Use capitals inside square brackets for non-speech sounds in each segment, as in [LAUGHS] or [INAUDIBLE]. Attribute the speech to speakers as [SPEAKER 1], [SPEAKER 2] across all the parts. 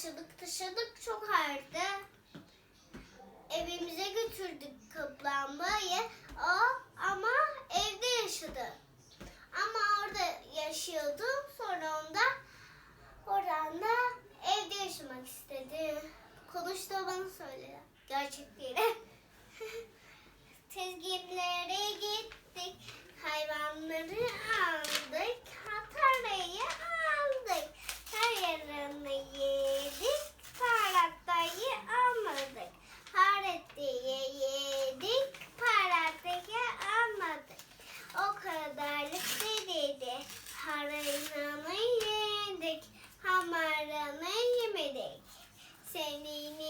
[SPEAKER 1] taşıdık taşıdık çok ağırdı. Evimize götürdük kaplanmayı. O ama evde yaşadı. Ama orada yaşıyordu. Sonra onda oradan da evde yaşamak istedi. Konuştu bana söyle. Gerçekleri. [LAUGHS] Tezgahlara gittik. Hayvanları aldık. Seninini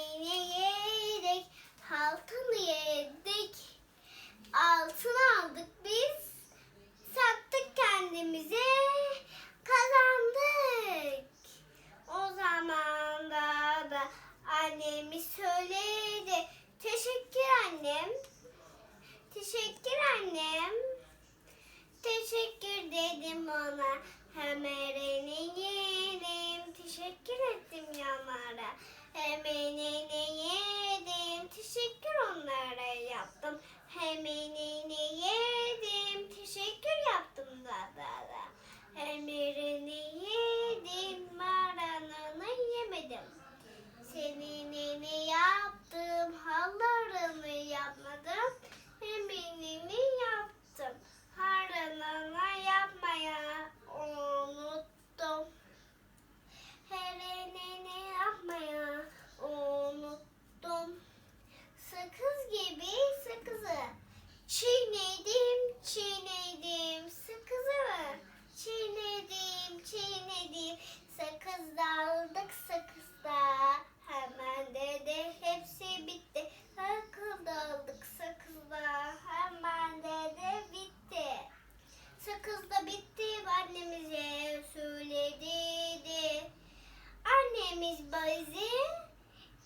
[SPEAKER 1] beni. Annemize söyledi. Annemiz bizi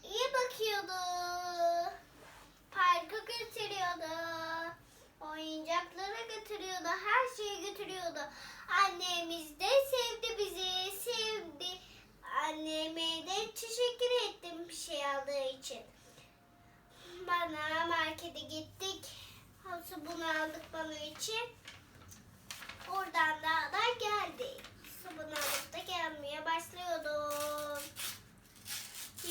[SPEAKER 1] iyi bakıyordu. Parka götürüyordu. Oyuncaklara götürüyordu. Her şeyi götürüyordu. Annemiz de sevdi bizi. Sevdi. Anneme de teşekkür ettim bir şey aldığı için. Bana markete gittik. Sabunu aldık bana için. Oradan da da geldik. Sabun alıp da gelmeye başlıyordum.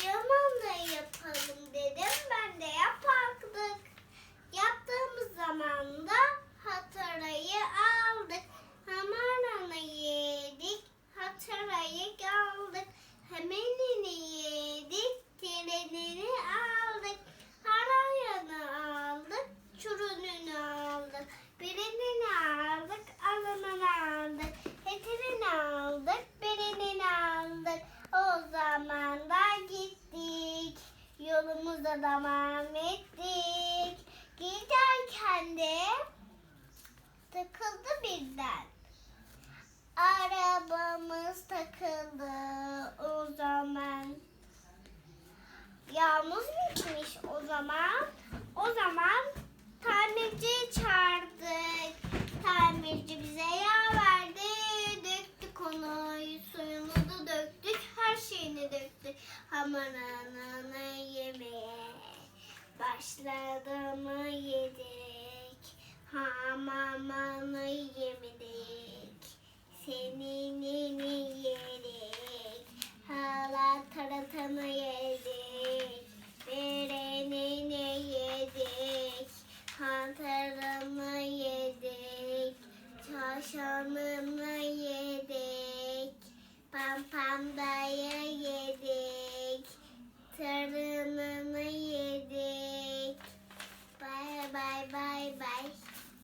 [SPEAKER 1] Yaman da yapalım dedim. Ben de yapardık. Yaptığımız zaman da hatırayı aldık. Hamarını yedik. Hatırayı aldık. Hemenini yedik. Trenini aldık. Harayını aldık. Çürününü aldık. Birini aldık. Alımını aldık. Etirini aldık. Birini aldık. O zaman da gittik. Yolumuza devam ettik. Giderken de takıldı birden. Arabamız takıldı o zaman. Yağmur bitmiş o zaman. O zaman tamirciyi çağırdık. Tamirci bize yağ verdi. Döktük onu. Suyunu da döktük. Her şeyini döktük. Yemeye başladığımı yedik. Hamamını yemedik. Seninini yedik. Hala taratanı yedik. Berenini yedik. Kantarını yedik. Çarşanını yedik. Pampandayı yedik.